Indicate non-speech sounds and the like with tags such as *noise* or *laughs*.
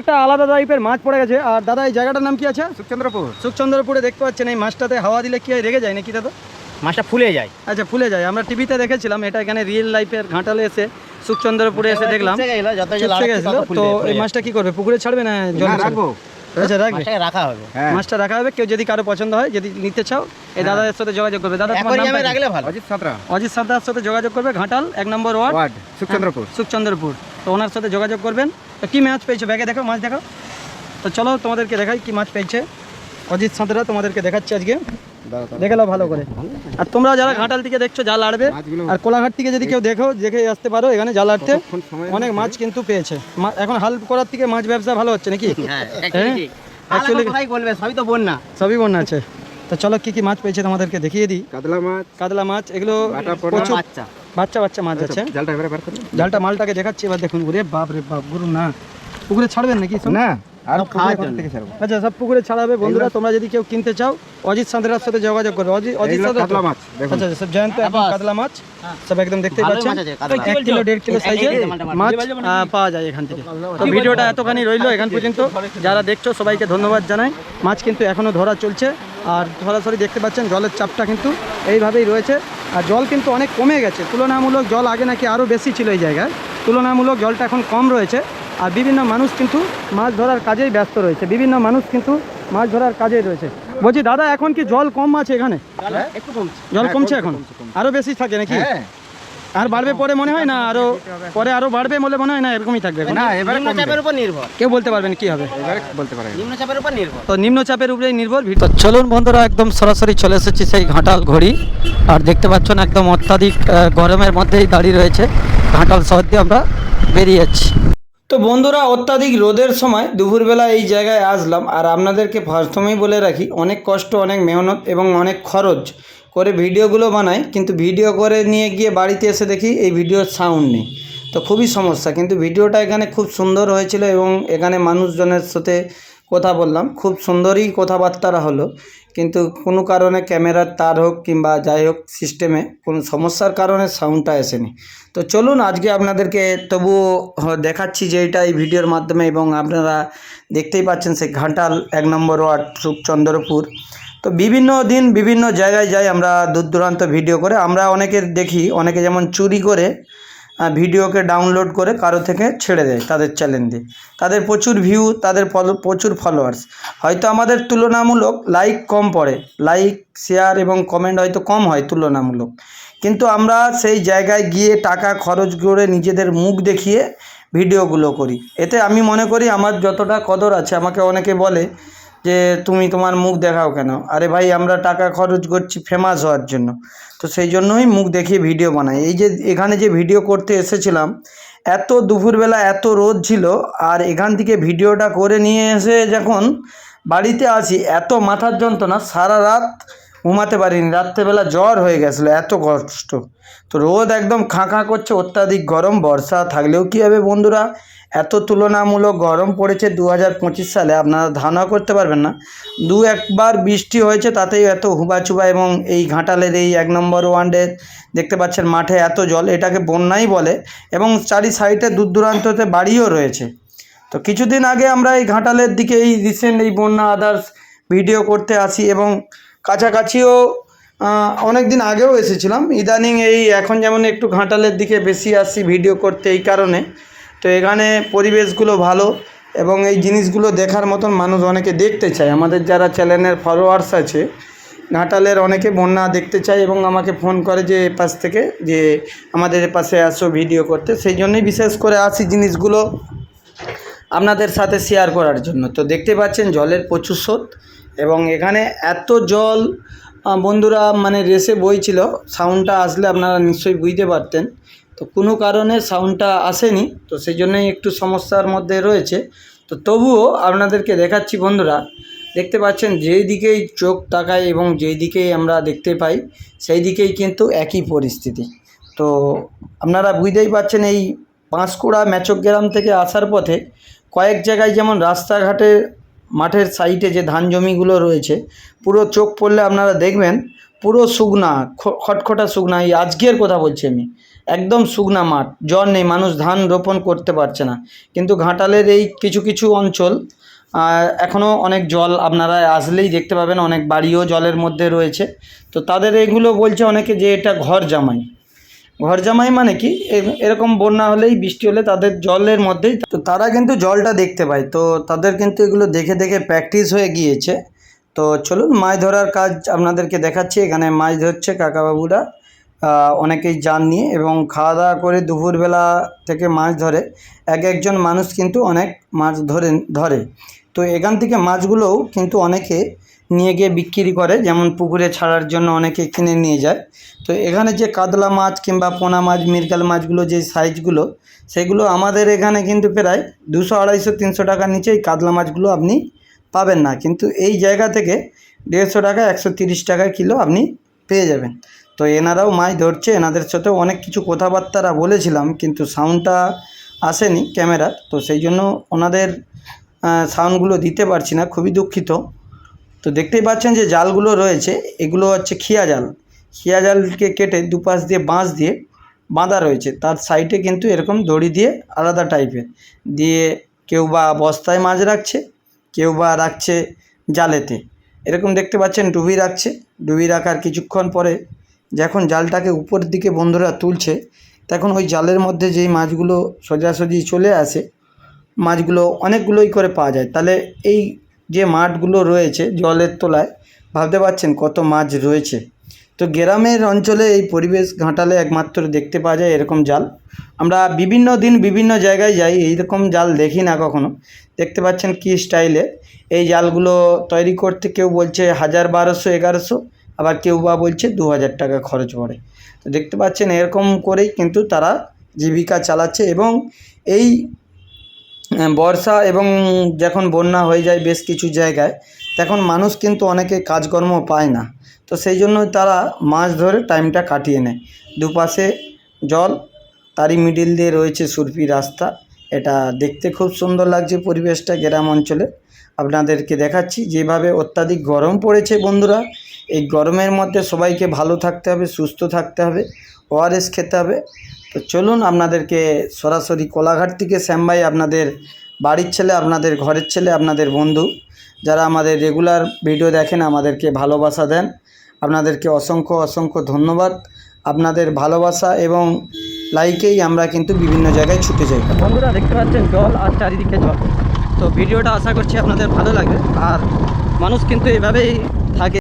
একটা আলাদা টাইপের মাছ পড়ে গেছে। আর দাদা এই জায়গাটার নাম কি আছে? সুখচন্দ্রপুর। সুখচন্দ্রপুরে দেখতে পাচ্ছেন এই মাছটাতে হাওয়া দিলে কি হয় রেগে যায় নাকি দাদা? মাছটা ফুলে যায়। আচ্ছা ফুলে যায়। আমরা টিভিতে দেখেছিলাম এটা এখানে রিয়েল লাইফের ঘাটালে এসে সুখচন্দ্রপুরে এসে দেখলাম। তো এই মাছটা কি করবে? পুকুরে ছাড়বে না জল রাখব। আচ্ছা রাখবে। রাখা হবে। মাছটা রাখা হবে। কেউ যদি কারও পছন্দ হয় যদি নিতে চাও এই দাদাদের সাথে যোগাযোগ করবে। দাদা তোমার অ্যাকোরিয়ামে রাখলে ভালো। অজিত সাঁতরা। অজিত সাদার সাথে যোগাযোগ করবে। ঘাটাল এক নম্বর ওয়ার্ড। ওয়ার্ড সুখচন্দ্রপুর। সুখচন্দ্রপুর। তো ওনার সাথে যোগাযোগ করবেন। তো কী মাছ পেয়েছ? ব্যাগে দেখো মাছ দেখো। তো চলো তোমাদেরকে দেখাই কি মাছ পেয়েছে। অজিত সাঁতরা তোমাদেরকে দেখাচ্ছে আজকে। দেখে নাও ভালো করে। আর তোমরা যারা ঘাটাল থেকে দেখছ জাল আড়বে আর কোলাঘাট থেকে যদি কেউ দেখো দেখে আসতে পারো এখানে জাল আড়তে অনেক মাছ কিন্তু পেয়েছে। এখন হাল করার থেকে মাছ ব্যবসা ভালো হচ্ছে নাকি? *laughs* হ্যাঁ হ্যাঁ? সবই তো বন্যা। সবই বন্যা আছে। তো চলো কি কি মাছ পেয়েছে তোমাদেরকে দেখিয়ে দিই। কাতলা মাছ কাতলা মাছ এগুলো প্রচুর বাচ্চা বাচ্চা মাছ আছে। জালটা এবারে বার করুন। জালটা মালটাকে দেখাচ্ছি এবার দেখুন ওরে বাপ রে বাপ গুরু না। পুকুরে ছাড়বেন নাকি? না আর আচ্ছা সব পুকুরে ছাড়াবে। বন্ধুরা তোমরা যদি কেউ কিনতে চাও অজিত সাঁতরার সাথে যোগাযোগ করবে। অজিত অজিত কাতলা মাছ দেখুন। আচ্ছা আচ্ছা, সব জয়ন্ত একদম কাতলা মাছ। সব একদম দেখতে পাচ্ছেন। এক কিলো দেড় কিলো মালটা, মাছ। পাওয়া যায় এখান থেকে। তো ভিডিওটা এতখানি রইল এখান পর্যন্ত। যারা দেখছ সবাইকে ধন্যবাদ জানাই। মাছ কিন্তু এখনও ধরা চলছে। আর সরাসরি দেখতে পাচ্ছেন জলের চাপটা কিন্তু এইভাবেই রয়েছে। আর জল কিন্তু অনেক কমে গেছে। তুলনামূলক জল আগে নাকি আরও বেশি ছিল এই জায়গায়। তুলনামূলক জলটা এখন কম রয়েছে। আর বিভিন্ন মানুষ কিন্তু মাছ ধরার কাজেই ব্যস্ত রয়েছে। বিভিন্ন মানুষ কিন্তু মাছ ধরার কাজেই রয়েছে। বলছি দাদা এখন কি জল কম আছে এখানে? জল হ্যাঁ, কমছে। কমছে, এখন? কমছে, কমছে। আরও বেশি থাকে নাকি? হ্যাঁ। আর বাড়বে পরে মনে হয় না? আরও পরে আরও বাড়বে বলে মনে হয় না? এরকমই থাকবে না এবারে। নিম্নচাপের উপর নির্ভর। কেউ বলতে পারবেন কি হবে। এবারে বলতে পারে। নিম্নচাপের উপর নির্ভর। তো নিম্নচাপের উপরেই নির্ভর তো চলুন বন্ধুরা একদম সরাসরি চলে এসেছি সেই ঘাটাল ঘড়ি। আর দেখতে পাচ্ছেন একদম অত্যাধিক গরমের মধ্যেই দাঁড়িয়ে রয়েছে ঘাটাল শহর দিয়ে আমরা বেরিয়ে যাচ্ছি। তো বন্ধুরা অত্যাধিক রোদের সময় দুপুরবেলা এই জায়গায় আসলাম। আর আপনাদেরকে প্রথমেই বলে রাখি অনেক কষ্ট অনেক মেহনত এবং অনেক খরচ করে ভিডিওগুলো বানাই, কিন্তু ভিডিও করে নিয়ে গিয়ে বাড়িতে এসে দেখি এই ভিডিওর সাউন্ড নেই। তো খুবই সমস্যা, কিন্তু ভিডিওটা এখানে খুব সুন্দর হয়েছিল এবং এখানে মানুষজনের সাথে কথা বললাম। খুব সুন্দরই কথাবার্তারা হলো, কিন্তু কোনো কারণে ক্যামেরার তার হোক কিংবা যাই হোক সিস্টেমে কোনো সমস্যার কারণে সাউন্ডটা আসেনি। তো চলুন, আজকে আপনাদেরকে তবুও দেখাচ্ছি যে এটা এই ভিডিওর মাধ্যমে এবং আপনারা দেখতেই পাচ্ছেন সেই ঘাটাল এক নম্বর ওয়ার্ড, সুখচন্দ্রপুর। তো বিভিন্ন দিন বিভিন্ন জায়গায় যাই আমরা দূর দূরান্ত ভিডিও করে। আমরা অনেকে দেখি, অনেকে যেমন চুরি করে ভিডিওকে ডাউনলোড করে কারও থেকে ছেড়ে দেয় তাদের চ্যানেল দিয়ে। তাদের প্রচুর ভিউ তাদের প্রচুর ফলোয়ার্স হয়তো আমাদের তুলনামূলক লাইক কম পড়ে। লাইক শেয়ার এবং কমেন্ট হয়তো কম হয় তুলনামূলক। কিন্তু আমরা সেই জায়গায় গিয়ে টাকা খরচ করে নিজেদের মুখ দেখিয়ে ভিডিওগুলো করি। এতে আমি মনে করি আমার যতটা কদর আছে, আমাকে অনেকে বলে যে তুমি তোমার মুখ দেখাও কেন? আরে ভাই, আমরা টাকা খরচ করছি ফেমাস হওয়ার জন্য। তো সেই জন্যই মুখ দেখিয়ে ভিডিও বানাই। এই যে এখানে যে ভিডিও করতে এসেছিলাম, এত দুপুরবেলা এত রোদ ছিল, আর এখান থেকে ভিডিওটা করে নিয়ে এসে যখন বাড়িতে আসি, এত মাথার যন্ত্রণা, সারা রাত ঘুমাতে পারিনি। রাত্রেবেলা জ্বর হয়ে গেছিল, এত কষ্ট। তো রোদ একদম খাঁ খাঁ করছে, অত্যাধিক গরম, বর্ষা, থাকলেও কী হবে বন্ধুরা? এত তুলনামূলক গরম পড়েছে দু হাজার পঁচিশ সালে, আপনারা ধারণা করতে পারবেন না। দু একবার বৃষ্টি হয়েছে, তাতেই এত হুবাচুবা এবং এই ঘাটালের এই এক নম্বর ওয়ানডে দেখতে পাচ্ছেন মাঠে এত জল, এটাকে বন্যাই বলে এবং চারি সাইডে দূর দূরান্ততে বাড়িও রয়েছে। তো কিছুদিন আগে আমরা এই ঘাটালের দিকে এই রিসেন্ট এই বন্যা আদার্স ভিডিও করতে আসি এবং কাছাকাছিও অনেক দিন আগেও এসেছিলাম। ইদানিং এই এখন যেমন একটু ঘাটালের দিকে বেশি আসি ভিডিও করতে এই কারণে। তো এখানে পরিবেশগুলো ভালো এবং এই জিনিসগুলো দেখার মতন মানুষ অনেকে দেখতে চায়। আমাদের যারা চ্যানেলের ফলোয়ার্স আছে, নাটালের অনেকে বন্যা দেখতে চায় এবং আমাকে ফোন করে যে এ পাশ থেকে যে আমাদের পাশে আসো ভিডিও করতে। সেই জন্যই বিশেষ করে আসি জিনিসগুলো আপনাদের সাথে শেয়ার করার জন্য। তো দেখতে পাচ্ছেন জলের প্রচুর স্রোত এবং এখানে এত জল বন্ধুরা মানে রেসে বইছিল। সাউন্ডটা আসলে আপনারা নিশ্চয়ই বুঝতে পারতেন। তো কোনো কারণে সাউন্ডটা আসেনি, তো সেই জন্যই একটু সমস্যার মধ্যে রয়েছে। তো তবুও আপনাদেরকে দেখাচ্ছি বন্ধুরা, দেখতে পাচ্ছেন যেই দিকেই চোখ তাকায় এবং যেই দিকেই আমরা দেখতে পাই, সেই দিকেই কিন্তু একই পরিস্থিতি। তো আপনারা বুঝতেই পাচ্ছেন এই পাঁশকুড়া ম্যাচক গ্রাম থেকে আসার পথে কয়েক জায়গায় যেমন রাস্তাঘাটে মাঠের সাইডে যে ধান জমিগুলো রয়েছে, পুরো চোখ পড়লে আপনারা দেখবেন পুরো শুকনা খটখটা শুকনা এই আজকের কথা বলছি আমি। একদম শুকনা মাঠ জল নেই, মানুষ ধান রোপণ করতে পারছে না। কিন্তু ঘাটালের এই কিছু কিছু অঞ্চল এখনও অনেক জল আপনারা আসলেই দেখতে পাবেন, অনেক বাড়িও জলের মধ্যে রয়েছে। তো তাদের এগুলো বলছে অনেকে যে এটা ঘর জামাই। ঘর জামাই মানে কি? এরকম বন্যা হলেই, বৃষ্টি হলে তাদের জলের মধ্যেই, তো তারা কিন্তু জলটা দেখতে পায়। তো তাদের কিন্তু এগুলো দেখে দেখে প্র্যাকটিস হয়ে গিয়েছে। তো চলুন, মাছ ধরার কাজ আপনাদেরকে দেখাচ্ছি। এখানে মাছ ধরছে কাকাবাবুরা অনেকেই যান নিয়ে এবং খাওয়া দাওয়া করে দুপুরবেলা থেকে মাছ ধরে। এক একজন মানুষ কিন্তু অনেক মাছ ধরে ধরে। তো এখান থেকে মাছগুলোও কিন্তু অনেকে নিয়ে গিয়ে বিক্রি করে, যেমন পুকুরে ছাড়ার জন্য অনেকে কিনে নিয়ে যায়। তো এখানে যে কাতলা মাছ কিংবা পোনা মাছ, মৃগেল মাছগুলো যে সাইজগুলো, সেগুলো আমাদের এখানে কিন্তু প্রায় দুশো, আড়াইশো, তিনশো টাকার নিচে এই কাতলা মাছগুলো আপনি পাবেন না। কিন্তু এই জায়গা থেকে দেড়শো টাকা, একশো তিরিশ টাকা কিলো আপনি পেয়ে যাবেন। তো এনারাও মাছ ধরছে, এনাদের সাথেও অনেক কিছু কথাবার্তারা বলেছিলাম, কিন্তু সাউন্ডটা আসেনি ক্যামেরার। তো সেই জন্য ওনাদের সাউন্ডগুলো দিতে পারছি না, খুবই দুঃখিত। তো দেখতেই পাচ্ছেন যে জালগুলো রয়েছে, এগুলো হচ্ছে খিয়া জাল। খিয়া জালকে কেটে দুপাশ দিয়ে বাঁশ দিয়ে বাঁধা রয়েছে। তার সাইডে কিন্তু এরকম দড়ি দিয়ে আলাদা টাইপের দিয়ে কেউ বা বস্তায় মাছ রাখছে কেউ বা রাখছে জালেতে। এরকম দেখতে পাচ্ছেন ডুবি রাখছে। ডুবি রাখার কিছুক্ষণ পরে যখন জালটাকে উপর দিকে বন্ধুরা তুলছে, তখন ওই জালের মধ্যে যেই মাছগুলো সোজাসুজি চলে আসে, মাছগুলো অনেকগুলোই করে পাওয়া যায়। তাহলে এই যে মাঠগুলো রয়েছে জলের তলায়, ভাবতে পারছেন কত মাছ রয়েছে। তো গ্রামের অঞ্চলে এই পরিবেশ ঘাঁটালে একমাত্র দেখতে পাওয়া যায় এরকম জাল। আমরা বিভিন্ন দিন বিভিন্ন জায়গায় যাই, এইরকম জাল দেখি না কখনো। দেখতে পাচ্ছেন কি স্টাইলে এই জালগুলো তৈরি করতে কেউ বলছে হাজার বারোশো, এগারোশো, আবার কেউ বা বলছে দু হাজার টাকা খরচ পড়ে। তো দেখতে পাচ্ছেন এরকম করেই কিন্তু তারা জীবিকা চালাচ্ছে এবং এই বর্ষা এবং যখন বন্যা হয়ে যায় বেশ কিছু জায়গায়, তখন মানুষ কিন্তু অনেকে কাজকর্ম পায় না। তো সেই জন্য তারা মাছ ধরে টাইমটা কাটিয়ে নেয়। দুপাশে জল, তারই মিডিল দিয়ে রয়েছে সুরপি রাস্তা। এটা দেখতে খুব সুন্দর লাগছে পরিবেশটা গ্রাম অঞ্চলে। আপনাদেরকে দেখাচ্ছি যেভাবে অত্যাধিক গরম পড়েছে বন্ধুরা। এই গরমের মধ্যে সবাইকে ভালো থাকতে হবে, সুস্থ থাকতে হবে ওআরএস খেতে হবে। তো চলুন আপনাদেরকে সরাসরি কোলাঘাট থেকে শ্যামবাই আপনাদের বাড়ির ছেলে, আপনাদের ঘরের ছেলে, আপনাদের বন্ধু, যারা আমাদের রেগুলার ভিডিও দেখেন, আমাদেরকে ভালোবাসা দেন। আপনাদেরকে অসংখ্য অসংখ্য ধন্যবাদ। আপনাদের ভালোবাসা এবং লাইকেই আমরা কিন্তু বিভিন্ন জায়গায় ছুটে যাই। বন্ধুরা, দেখতে পাচ্ছেন, জল আর চারিদিকে জল। তো ভিডিওটা আশা করছি আপনাদের ভালো লাগবে। আর মানুষ কিন্তু এভাবেই